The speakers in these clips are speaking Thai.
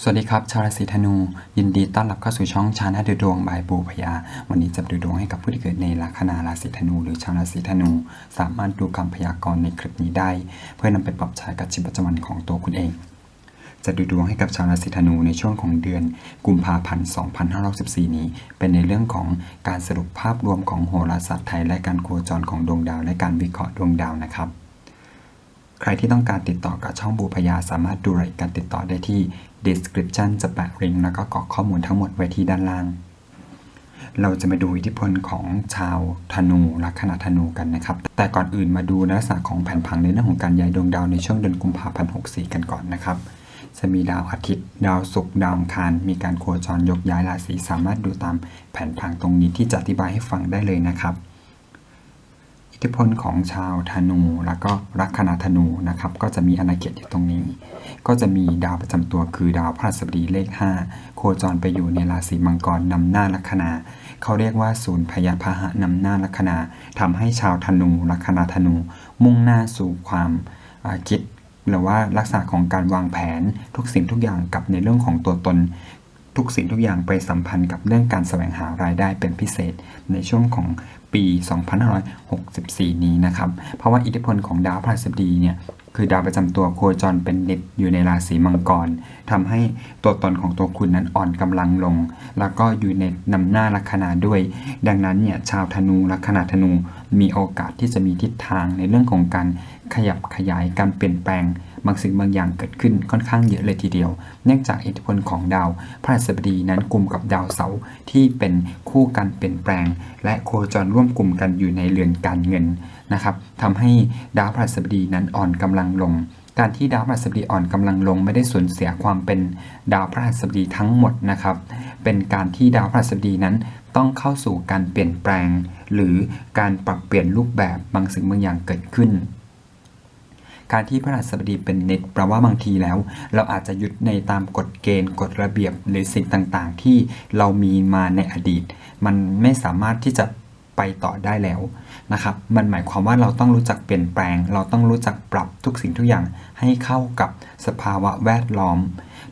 สวัสดีครับ ชาวราศีธนู ยินดีต้อนรับเข้าสู่ช่องชาแนลดูดวงบายปูพยา วันนี้จะดูดวงให้กับผู้ที่เกิดในลัคนาราศีธนู หรือชาวราศีธนู สามารถดูคำพยากรณ์ในคลิปนี้ได้ เพื่อนำไปปรับใช้กับชีวิตประจำวันของตัวคุณเอง จะดูดวงให้กับชาวราศีธนูในช่วงของเดือน กุมภาพันธ์ 2564 นี้ เป็นในเรื่องของการสรุปภาพรวมของโหราศาสตร์ไทย และการโคจรของดวงดาว และการวิเคราะห์ดวงดาวนะครับ ใครที่ต้องการติดต่อกับช่องบูพยาสามารถดูรายการติดต่อได้ที่ description จะแปะลิงก์แล้วก็กรอกข้อมูลทั้งหมดไว้ที่ด้านล่าง เราจะมาดูอิทธิพลของชาวธนูลัคนาธนูกันนะครับ แต่ก่อนอื่นมาดูลักษณะของแผนผังในเรื่องของการย้ายดวงดาวในช่วงเดือนกุมภาพันธ์64 กันก่อนนะครับจะมีดาวอาทิตย์ ดาวศุกร์ดาวคาร มีการโคจรยกย้ายราศีสามารถดูตามแผนผังตรงนี้ที่จะอธิบายให้ฟังได้เลยนะครับ ธิพลของชาวธนูแล้วก็ลัคนาธนูนะครับก็จะมีอาณาเขตอยู่ตรงนี้ ก็จะมีดาวประจำตัวคือดาวพฤหัสบดีเลข 5 โคจรไปอยู่ในราศีมังกรนำหน้าลัคนาเขาเรียกว่าศูนย์พยาพาหะนำหน้าลัคนาทำให้ชาวธนูลัคนาธนู มุ่งหน้าสู่ความคิดหรือว่าลักษณะของการวางแผนทุกสิ่งทุกอย่างกับในเรื่องของตัวตน ทุกสิ่งทุกอย่างไปสัมพันธ์กับเรื่องการแสวงหารายได้เป็นพิเศษในช่วงของปี 2564 นี้นะครับ เพราะว่าอิทธิพลของดาวพฤหัสบดีเนี่ยคือดาวประจำตัวโคจรเป็นนิดอยู่ในราศีมังกรทำให้ตัวตนของตัวคุณนั้นอ่อนกำลังลง แล้วก็อยู่ในนำหน้าลัคนาด้วย ดังนั้นเนี่ยชาวธนูลัคนาธนูมีโอกาสที่จะมีทิศทางในเรื่องของการขยับขยายการเปลี่ยนแปลง บางสิ่งบางอย่างเกิดขึ้นค่อนข้างเยอะเลยทีเดียว เนื่องจากอิทธิพลของดาวพฤหัสบดีนั้นกลุ่มกับดาวเสาร์ที่เป็นคู่กันเปลี่ยนแปลง และโคจรร่วมกลุ่มกันอยู่ในเรือนการเงินนะครับทำให้ดาวพฤหัสบดีนั้นอ่อนกำลังลงการที่ดาวพฤหัสบดีอ่อนกำลังลงไม่ได้สูญเสียความเป็นดาวพฤหัสบดีทั้งหมดนะครับ เป็นการที่ดาวพฤหัสบดีนั้นต้องเข้าสู่การเปลี่ยนแปลง หรือการปรับเปลี่ยนรูปแบบบางสิ่งบางอย่างเกิดขึ้น การที่พระราชบดีเป็นเน็ตแปลว่าบางทีแล้ว เราอาจจะยึดในตามกฎเกณฑ์กฎระเบียบหรือสิ่งต่างๆ ที่เรามีมาในอดีต มันไม่สามารถที่จะไปต่อได้แล้วนะครับ มันหมายความว่าเราต้องรู้จักเปลี่ยนแปลง เราต้องรู้จักปรับทุกสิ่งทุกอย่างให้เข้ากับสภาวะแวดล้อม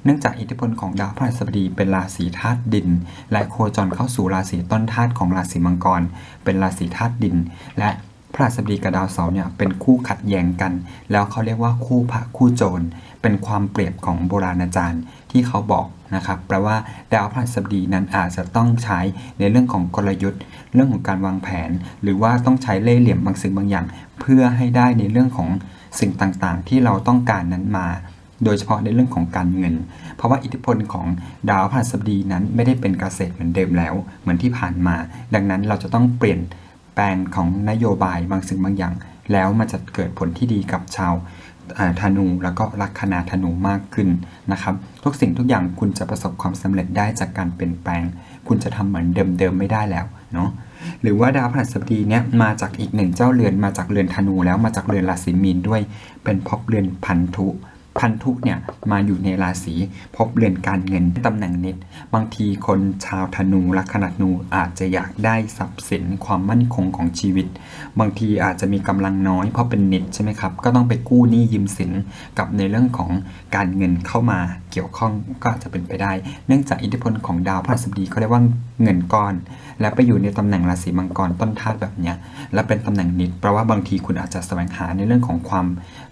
เนื่องจากอิทธิพลของดาวพฤหัสบดีเป็นราศีธาตุดิน และโคจรเข้าสู่ราศีต้นธาตุของราศีมังกร เป็นราศีธาตุดิน และ พระราชบดีกับดาวเสาร์เนี่ยเป็นคู่ขัดแย้งกัน แล้วเขาเรียกว่าคู่พระคู่โจร เป็นความเปรียบของโบราณอาจารย์ที่เขาบอกนะครับแปลว่าดาวพฤหัสบดีนั้นอาจจะต้องใช้ในเรื่องของกลยุทธ์ เรื่องของการวางแผน หรือว่าต้องใช้เล่ห์เหลี่ยมบางสิ่งบางอย่าง เพื่อให้ได้ในเรื่องของสิ่งต่างๆ ที่เราต้องการนั้นมา โดยเฉพาะในเรื่องของการเงิน เพราะว่าอิทธิพลของดาวพฤหัสบดีนั้นไม่ได้เป็นเกษตรเหมือนเดิมแล้ว เหมือนที่ผ่านมา ดังนั้นเราจะต้องเปลี่ยน แปลงของนโยบายบางสิ่งบางอย่าง แล้วมันจะเกิดผลที่ดีกับชาวธนูแล้วก็ลัคนาธนูมากขึ้นนะครับ ทุกสิ่งทุกอย่างคุณจะประสบความสำเร็จได้จากการเปลี่ยนแปลง คุณจะทำเหมือนเดิมๆไม่ได้แล้วเนาะหรือว่าดาวพฤหัสบดีเนี่ยมาจากอีกหนึ่งเจ้าเรือนมาจากเรือนธนูแล้วมาจากเรือนราศีมีนด้วย เป็นภพเรือนพันธุ พันธุเนี่ยมาอยู่ในราศีภพเรือนการเงินตำแหน่งนิด บางทีคนชาวธนูลัคนาธนูอาจจะอยากได้ทรัพย์สินความมั่นคงของชีวิต บางทีอาจจะมีกำลังน้อยเพราะเป็นนิดใช่ไหมครับ ก็ต้องไปกู้หนี้ยืมสินกับในเรื่องของการเงินเข้ามาเกี่ยวข้องก็อาจจะเป็นไปได้ เนื่องจากอิทธิพลของดาวพฤหัสบดีเขาเรียกว่าเงินก้อน และไปอยู่ในตำแหน่งราศีมังกรต้นธาตุแบบเนี้ยและเป็นตำแหน่งนิดแปลว่าบางทีคุณอาจจะแสวงหาในเรื่องของความ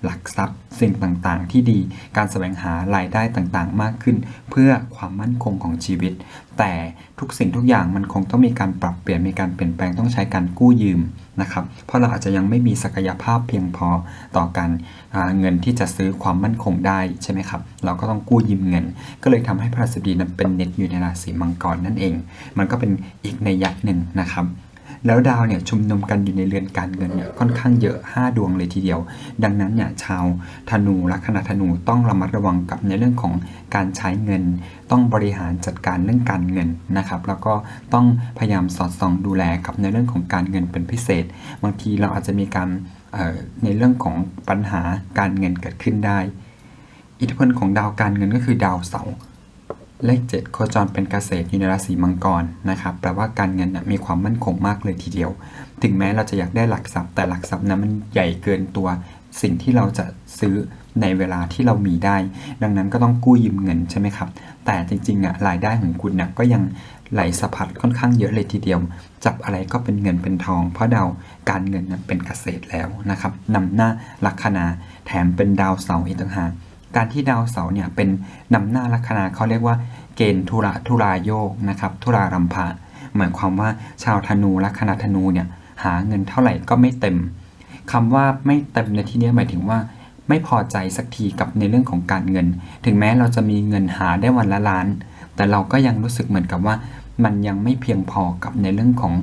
หลักทรัพย์สิ่งต่างๆ ที่ดี การแสวงหารายได้ต่างๆ มากขึ้น เพื่อความมั่นคงของชีวิต แต่ทุกสิ่งทุกอย่างมันคงต้องมีการปรับเปลี่ยนมีการเปลี่ยนแปลงต้องใช้การกู้ยืมนะครับ เพราะเราอาจจะยังไม่มีศักยภาพเพียงพอต่อการเงินที่จะซื้อความมั่นคงได้ใช่ไหมครับ เราก็ต้องกู้ยืมเงิน ก็เลยทำให้พระราชบดีนั้นเป็นเน็ตอยู่ในราศีมังกรนั่นเอง มันก็เป็นอีกในยยะหนึ่งนะครับ แล้วดาวเนี่ยชุมนุมกันอยู่ในเรือนการเงินเนี่ยค่อนข้างเยอะ 5 ดวงเลยทีเดียว ดังนั้นเนี่ยชาวธนูลัคนาธนูต้องระมัดระวังกับในเรื่องของการใช้เงิน ต้องบริหารจัดการเรื่องการเงินนะครับแล้วก็ต้องพยายามสอดส่องดูแลกับในเรื่องของการเงินเป็นพิเศษ บางทีเราอาจจะมีการในเรื่องของปัญหาการเงินเกิดขึ้นได้ อิทธิพลของดาวการเงินก็คือดาวเสาร์ เลข 7 โคจรเป็นเกษตรอยู่ในราศีมังกรนะครับแปลว่าการเงินน่ะมีความมั่นคงมากเลยทีเดียว ถึงแม้เราจะอยากได้หลักทรัพย์ แต่หลักทรัพย์นั้นมันใหญ่เกินตัว สิ่งที่เราจะซื้อในเวลาที่เรามีได้ ดังนั้นก็ต้องกู้ยืมเงินใช่ไหมครับ แต่จริงๆอะรายได้ของคุณน่ะก็ยังไหลสะพัดค่อนข้างเยอะเลยทีเดียว จับอะไรก็เป็นเงินเป็นทอง เพราะดาวการเงินนั้นเป็นเกษตรแล้วนะครับนำหน้าลัคนาแถมเป็นดาวเสาร์อีกต่างหาก การที่ดาวเสาร์เนี่ยเป็นนำหน้าลัคนาเขาเรียกว่าเกณฑ์ทุระทุรายโยกนะครับทุรารัมภะหมายความว่าชาวธนูลัคนาธนูเนี่ยหาเงินเท่าไหร่ก็ไม่เต็มคำว่าไม่เต็มในที่นี้หมายถึงว่า ไม่พอใจสักทีกับในเรื่องของการเงิน ถึงแม้เราจะมีเงินหาได้วันละล้าน แต่เราก็ยังรู้สึกเหมือนกับว่า มันยังไม่เพียงพอกับในเรื่องของ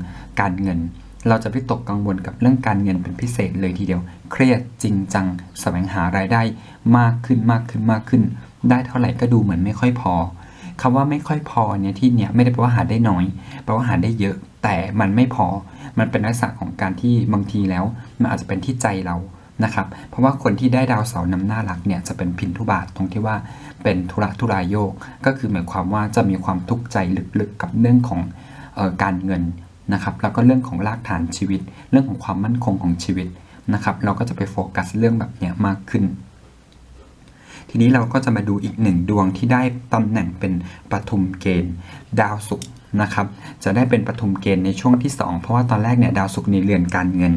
การเงิน เราจะไปตกกังวลกับเรื่องการเงินเป็นพิเศษเลยทีเดียว เครียดจริงจังแสวงหารายได้มากขึ้นมากขึ้นมากขึ้น ได้เท่าไหร่ก็ดูเหมือนไม่ค่อยพอคำว่าไม่ค่อยพอเนี่ยที่เนี่ยไม่ได้แปลว่าหาได้น้อยแปลว่าหาได้เยอะ แต่มันไม่พอ มันเป็นลักษณะของการที่บางทีแล้วมันอาจจะเป็นที่ใจเรานะครับ เพราะว่าคนที่ได้ดาวเสาร์นำหน้าหลักเนี่ยจะเป็นพินทุบาทตรงที่ว่าเป็นธุระทุรายโยก ก็คือหมายความว่าจะมีความทุกข์ใจลึกๆกับเรื่องของออการเงิน นะครับแล้วก็เรื่องของรากฐานชีวิต เรื่องของความมั่นคงของชีวิตนะครับเราก็จะไปโฟกัสเรื่องแบบเนี้ยมากขึ้น ทีนี้เราก็จะมาดูอีกหนึ่งดวงที่ได้ตำแหน่งเป็นปฐุมเกณฑ์ ดาวศุกร์ นะครับจะได้เป็นปฐุมเกณฑ์ในช่วงที่ 2 เพราะว่าตอนแรกเนี่ยดาวศุกร์ในเรือนการเงิน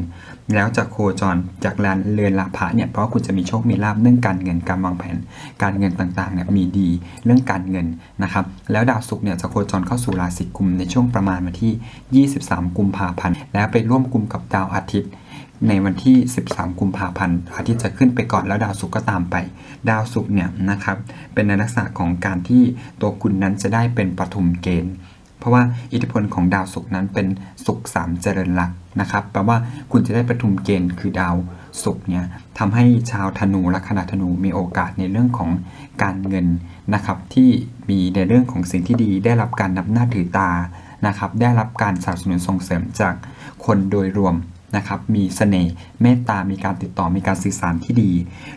แล้วจะโคจรจากลานเรือนลาภะเนี่ยเพราะคุณจะมีโชคมีลาภเรื่องการเงินการวางแผน การเงินต่างๆเนี่ยมีดีเรื่องการเงินนะครับแล้วดาวศุกร์เนี่ยจะโคจรเข้าสู่ราศีกุมในช่วงประมาณวันที่ 23 กุมภาพันธ์แล้วไปร่วมกุมกับดาวอาทิตย์ในวันที่ 13 กุมภาพันธ์ อาทิตย์จะขึ้นไปก่อนแล้วดาวศุกร์ก็ตามไป ดาวศุกร์เนี่ยนะครับ เป็นในลักษณะของการที่ตัวคุณนั้นจะได้เป็นปฐุมเกณฑ์ เพราะว่าอิทธิพลของดาวศุกร์นั้นเป็นศุกร์สามเจริญลักษณ์นะครับแปลว่าคุณจะได้ปฐุมเกณฑ์คือดาวศุกร์เนี่ยทำให้ชาวธนูและคณะธนูมีโอกาสในเรื่องของการเงินนะครับที่มีในเรื่องของสิ่งที่ดีได้รับการนับหน้าถือตานะครับได้รับการสนับสนุนส่งเสริมจากคนโดยรวมนะครับมีเสน่ห์เมตตามีการติดต่อมีการสื่อสารที่ดี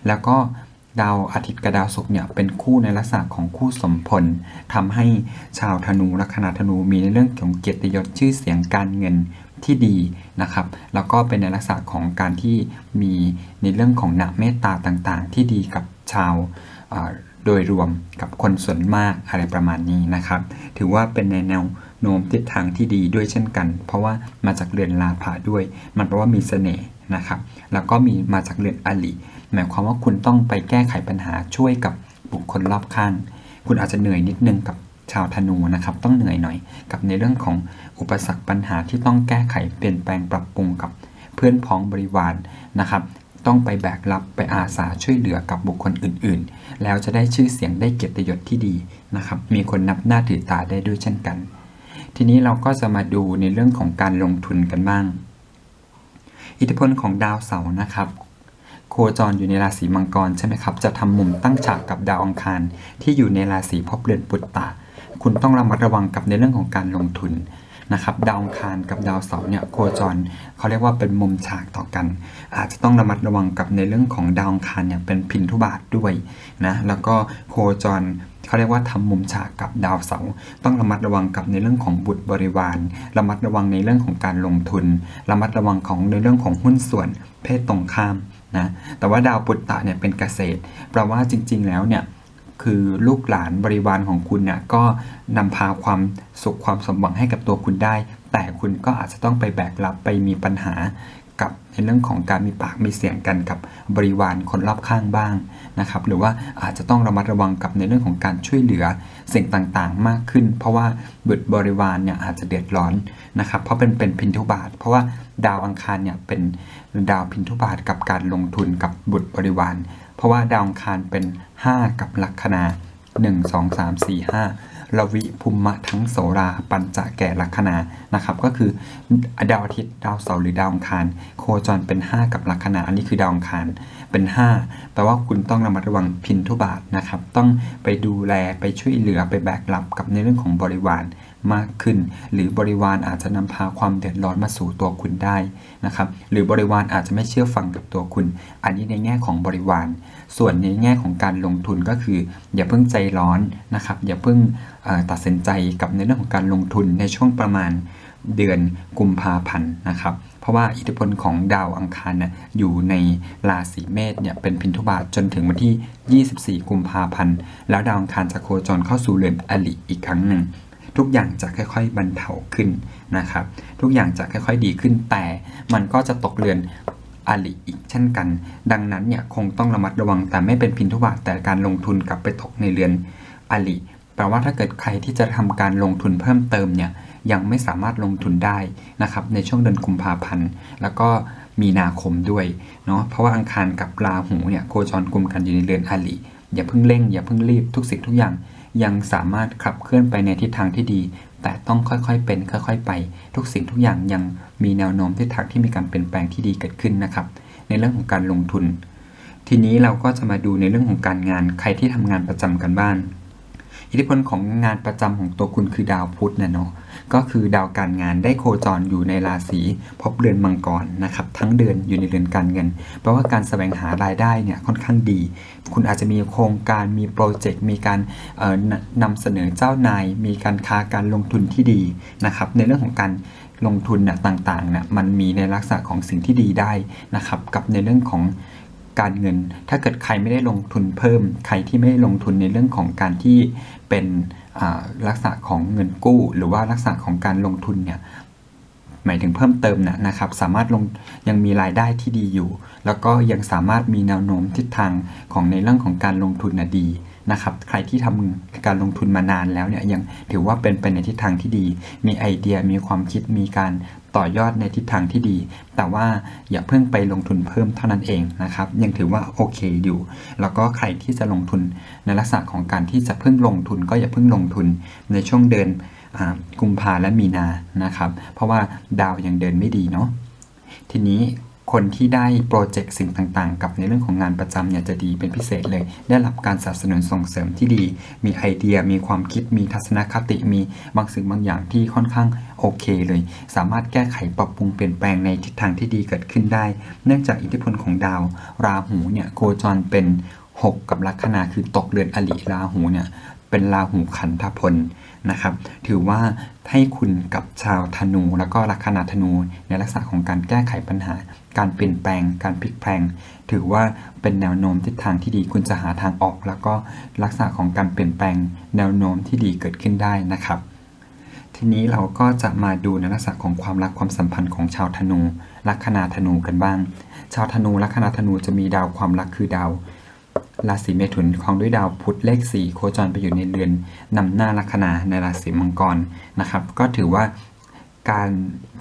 แล้วก็ ดาวอาทิตย์กับดาวศุกร์เนี่ยเป็นคู่ในลักษณะของคู่สมพลทำให้ชาวธนูลัคนาธนูมีในเรื่องของเกียรติยศชื่อเสียงการเงินที่ดีนะครับ แล้วก็เป็นในลักษณะของการที่มีในเรื่องของหนักเมตตาต่างๆ ที่ดีกับชาวโดยรวมกับคนส่วนมากอะไรประมาณนี้นะครับ ถือว่าเป็นในแนว โน้มทิศทางที่ดีด้วยเช่นกัน เพราะว่ามาจากเรือนลาภะด้วย มันแปลว่ามีเสน่ห์นะครับ แล้วก็มีมาจากเรือนอลิหมายความว่าคุณต้องไปแก้ไขปัญหาช่วยกับบุคคลรอบข้าง คุณอาจจะเหนื่อยนิดนึงกับชาวธนูนะครับ ต้องเหนื่อยหน่อยกับในเรื่องของอุปสรรคปัญหาที่ต้องแก้ไขเปลี่ยนแปลงปรับปรุงกับเพื่อนพ้องบริวารนะครับต้องไปแบกรับไปอาสาช่วยเหลือกับบุคคลอื่นๆ แล้วจะได้ชื่อเสียงได้เกียรติยศที่ดีนะครับ มีคนนับหน้าถือตาได้ด้วยเช่นกัน ทีนี้เราก็จะมาดูในเรื่องของการลงทุนกันบ้าง อิทธิพลของดาวเสาร์นะครับ โคจรอยู่ในราศีมังกรใช่ไหมครับ จะทำมุมตั้งฉากกับดาวอังคารที่อยู่ในราศีพบเรือนปุตตะ คุณต้องระมัดระวังกับในเรื่องของการลงทุนนะครับดาวอังคารกับดาวเสาร์เนี่ยโคจรเขาเรียกว่าเป็นมุมฉากต่อกัน อาจจะต้องระมัดระวังกับในเรื่องของดาวอังคารเนี่ยเป็นพินทุบาทด้วยนะแล้วก็โคจร เขาเรียกว่าทำมุมฉากกับดาวเสาร์ต้องระมัดระวังกับในเรื่องของบุตรบริวาร ระมัดระวังในเรื่องของการลงทุน ระมัดระวังของในเรื่องของหุ้นส่วนเพศตรงข้ามนะแต่ว่าดาวปุตตะเนี่ยเป็นเกษตรแปลว่าจริง ๆ แล้วเนี่ยคือลูกหลานบริวารของคุณเนี่ยก็นำพาความสุขความสมหวังให้กับตัวคุณได้ แต่คุณก็อาจจะต้องไปแบกรับไปมีปัญหา กับในเรื่องของการมีปากมีเสียงกันกับบริวารคนรอบข้างบ้างนะครับหรือว่าอาจจะต้องระมัดระวังกับในเรื่องของการช่วยเหลือสิ่งต่างๆ มากขึ้น เพราะว่าบุตรบริวารเนี่ยอาจจะเดือดร้อนนะครับเพราะเป็นเป็นพินทุบาท เพราะว่าดาวอังคารเนี่ยเป็นดาวพินทุบาทกับการลงทุนกับบุตรบริวาร เพราะว่าดาวอังคารเป็น 5 กับลัคนา1 2 3 4 5 ระวิภูมิทั้งโสราปัญจะแก่ลัคนานะครับ ก็คือดาวอาทิตย์ดาวเสาร์หรือดาวอังคาร โคจรเป็น 5 กับลัคนาอันนี้คือดาวอังคารเป็น 5 แปลว่าคุณต้องระมัดระวังพินทุบาทนะครับ ต้องไปดูแลไปช่วยเหลือไปแบกรับกับในเรื่องของบริวาร มากขึ้น หรือบริวารอาจจะนำพาความเดือดร้อนมาสู่ตัวคุณได้นะครับหรือบริวารอาจจะไม่เชื่อฟังกับตัวคุณ อันนี้ในแง่ของบริวาร ส่วนในแง่ของการลงทุนก็คือ อย่าเพิ่งใจร้อนนะครับอย่าเพิ่งตัดสินใจกับในเรื่องของการลงทุนในช่วงประมาณเดือนกุมภาพันธ์นะครับ เพราะว่าอิทธิพลของดาวอังคารนะอยู่ในราศีเมษเนี่ยเป็นพินทุบาทจนถึงวันที่ 24 กุมภาพันธ์ แล้วดาวอังคารจะโคจรเข้าสู่เรือนอลิอีกครั้งหนึ่ง ทุกอย่างจะค่อยๆบรรเทาขึ้นนะครับ ทุกอย่างจะค่อยๆดีขึ้นแต่มันก็จะตกเรือนอลิอีกเช่นกัน ดังนั้นเนี่ยคงต้องระมัดระวังแต่ไม่เป็นพินทุบาทแต่การลงทุนกลับไปตกในเรือนอลิแปลว่าถ้าเกิดใครที่จะทำการลงทุนเพิ่มเติมเนี่ยยังไม่สามารถลงทุนได้นะครับในช่วงเดือนกุมภาพันธ์แล้วก็มีนาคมด้วยเนาะเพราะว่าอังคารกับราหูเนี่ยโคจรกลุ่มกันอยู่ในเรือนอลิอย่าเพิ่งเร่งอย่าเพิ่งรีบทุกสิ่งทุกอย่าง ยังสามารถขับเคลื่อนไปในทิศทางที่ดี แต่ต้องค่อยๆเป็นค่อย ๆ ไป ทุกสิ่งทุกอย่างยังมีแนวโน้มทิศทางที่มีการเปลี่ยนแปลงที่ดีเกิดขึ้นนะครับ ในเรื่องของการลงทุน ทีนี้เราก็จะมาดูในเรื่องของการงานใครที่ทำงานประจำกันบ้าน อิทธิพลของงานประจำของตัวคุณคือดาวพุธนะเนาะก็คือดาวการงานได้โคจรอยู่ในราศีพบเรือนมังกรนะครับทั้งเดือนอยู่ในเรือนการเงินแปลว่าการแสวงหารายได้เนี่ยค่อนข้างดี คุณอาจจะมีโครงการมีโปรเจกต์มีการเอ่อนนำเสนอเจ้านาย มีการค้าการลงทุนที่ดีนะครับในเรื่องของการลงทุนน่ะต่างๆน่ะมันมีในลักษณะของสิ่งที่ดีได้นะครับกับในเรื่องของ การเงิน ถ้าเกิดใครไม่ได้ลงทุนเพิ่ม ใครที่ไม่ได้ลงทุนในเรื่องของการที่เป็นลักษณะของเงินกู้ หรือว่าลักษณะของการลงทุนเนี่ยหมายถึงเพิ่มเติมนะนะครับ สามารถลงยังมีรายได้ที่ดีอยู่ แล้วก็ยังสามารถมีแนวโน้มทิศทางของในเรื่องของการลงทุนนะดี นะครับใครที่ทำการลงทุนมานานแล้วเนี่ยยังถือว่าเป็นไปในทิศทางที่ดี มีไอเดียมีความคิดมีการต่อยอดในทิศทางที่ดี แต่ว่าอย่าเพิ่งไปลงทุนเพิ่มเท่านั้นเองนะครับ ยังถือว่าโอเคอยู่ แล้วก็ใครที่จะลงทุนในลักษณะของการที่จะเพิ่งลงทุน ก็อย่าเพิ่งลงทุนในช่วงเดือนอกุมภาและมีนานะครับ เพราะว่าดาวยังเดินไม่ดีเนาะทีนี้ คนที่ได้โปรเจกต์สิ่งต่างๆ กับในเรื่องของงานประจำเนี่ยจะดีเป็นพิเศษเลย ได้รับการสนับสนุนส่งเสริมที่ดี มีไอเดีย มีความคิด มีทัศนคติ มีบางสิ่งบางอย่างที่ค่อนข้างโอเคเลย สามารถแก้ไขปรับปรุงเปลี่ยนแปลงในทิศทางที่ดีเกิดขึ้นได้ เนื่องจากอิทธิพลของดาว ราหูเนี่ยโคจรเป็น 6 กับลัคนาคือตกเรือนอลิราหูเนี่ยเป็นราหูขันธพล นะครับ ถือว่าให้คุณกับชาวธนูแล้วก็ลัคนาธนูในลักษณะของการแก้ไขปัญหา การเปลี่ยนแปลง การพลิกแพลง ถือว่าเป็นแนวโน้มทิศทางที่ดีคุณจะหาทางออก แล้วก็ลักษณะของการเปลี่ยนแปลง แนวโน้มที่ดีเกิดขึ้นได้นะครับ ทีนี้เราก็จะมาดูในลักษณะของความรักความสัมพันธ์ของชาวธนูลัคนาธนูกันบ้าง ชาวธนูลัคนาธนูจะมีดาวความรักคือดาว ราศีเมถุนครองด้วยดาวพุธเลข 4 โคจรไปอยู่ในเรือนนำหน้าลัคนาในราศีมังกรนะครับ ก็ถือว่าการ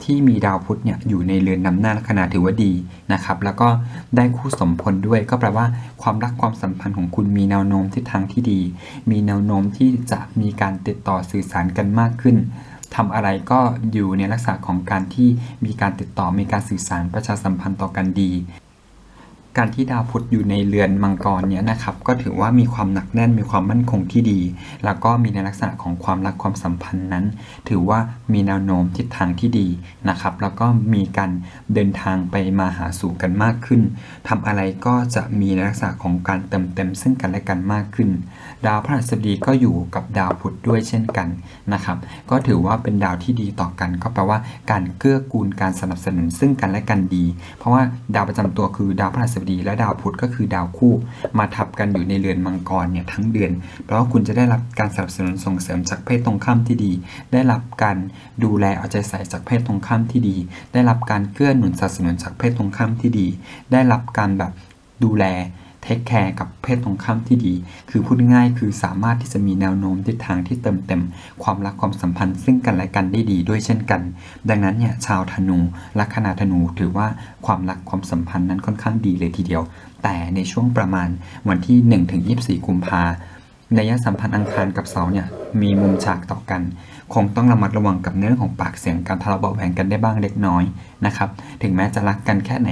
ที่มีดาวพุธเนี่ยอยู่ในเรือนนำหน้าลัคนาถือว่าดีนะครับ แล้วก็ได้คู่สมพลด้วย ก็แปลว่าความรักความสัมพันธ์ของคุณมีแนวโน้มทิศทางที่ดี มีแนวโน้มที่จะมีการติดต่อสื่อสารกันมากขึ้นทำอะไรก็อยู่ในลักษณะของการที่มีการติดต่อมีการสื่อสารประชาสัมพันธ์ต่อกันดี การที่ดาวพุธอยู่ในเรือนมังกรเนี่ยนะครับ ก็ถือว่ามีความหนักแน่นมีความมั่นคงที่ดี แล้วก็มีในลักษณะของความรักความสัมพันธ์นั้น ถือว่ามีแนวโน้มทิศทางที่ดีนะครับ แล้วก็มีการเดินทางไปมาหาสู่กันมากขึ้นทำอะไรก็จะมีในลักษณะของการเติมเต็มซึ่งกันและกันมากขึ้น ดาวพฤหัสบดีก็อยู่กับดาวพุธด้วยเช่นกันนะครับ ก็ถือว่าเป็นดาวที่ดีต่อกัน ก็แปลว่าการเกื้อกูลการสนับสนุนซึ่งกันและกันดี เพราะว่าดาวประจำตัวคือดาวพฤหัสบดีและดาวพุธก็คือดาวคู่มาทับกันอยู่ในเรือนมังกรเนี่ยทั้งเดือน เพราะว่าคุณจะได้รับการสนับสนุนส่งเสริมจากเพศตรงข้ามที่ดี ได้รับการดูแลเอาใจใส่จากเพศตรงข้ามที่ดี ได้รับการเกื้อหนุนสนับสนุนจากเพศตรงข้ามที่ดี ได้รับการแบบดูแล เทคแคร์กับเพศตรงข้ามที่ดี คือพูดง่ายคือสามารถที่จะมีแนวโน้มทิศทางที่เติมเต็ม ความรักความสัมพันธ์ซึ่งกันและกันได้ดีด้วยเช่นกัน ดังนั้นเนี่ยชาวธนูลัคนาธนูถือว่าความรักความสัมพันธ์นั้นค่อนข้างดีเลยทีเดียว แต่ในช่วงประมาณวันที่1ถึง24 กุมภาในยะสัมพันธ์อังคารกับเสาร์เนี่ยมีมุมฉากต่อกัน คงต้องระมัดระวังกับเรื่องของปากเสียงการทะเลาะเบาะแวงกันได้บ้างเล็กน้อยนะครับถึงแม้จะรักกันแค่ไหน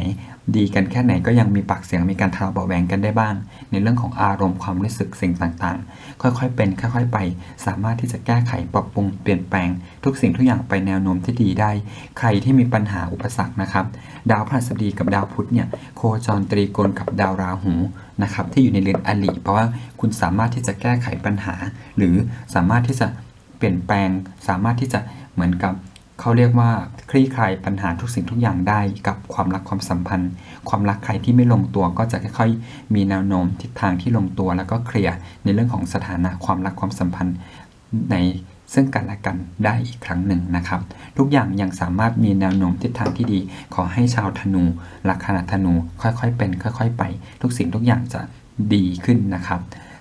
ดีกันแค่ไหนก็ยังมีปากเสียงมีการทะเลาะเบาะแวงกันได้บ้าง ในเรื่องของอารมณ์ความรู้สึกสิ่งต่างๆ ค่อยๆ เป็นค่อยๆไป สามารถที่จะแก้ไขปรับปรุงเปลี่ยนแปลง ทุกสิ่งทุกอย่างไปแนวโน้มที่ดีได้ ใครที่มีปัญหาอุปสรรคนะครับดาวพฤหัสบดีกับดาวพุธเนี่ยโคจรตรีโกณกับดาวราหูนะครับที่อยู่ในเรือนอลิเพราะว่าคุณสามารถที่จะแก้ไขปัญหา หรือสามารถที่จะ เปลี่ยนแปลงสามารถที่จะเหมือนกับเขาเรียกว่าคลี่คลายปัญหาทุกสิ่งทุกอย่างได้กับความรักความสัมพันธ์ ความรักใครที่ไม่ลงตัวก็จะค่อยๆมีแนวโน้มทิศทางที่ลงตัว แล้วก็เคลียร์ในเรื่องของสถานะความรักความสัมพันธ์ในซึ่งกันและกันได้อีกครั้งหนึ่งนะครับ ทุกอย่างยังสามารถมีแนวโน้มทิศทางที่ดี ขอให้ชาวธนูลัคนาธนูค่อยๆเป็น ค่อย ๆ ไป ทุกสิ่งทุกอย่างจะดีขึ้นนะครับ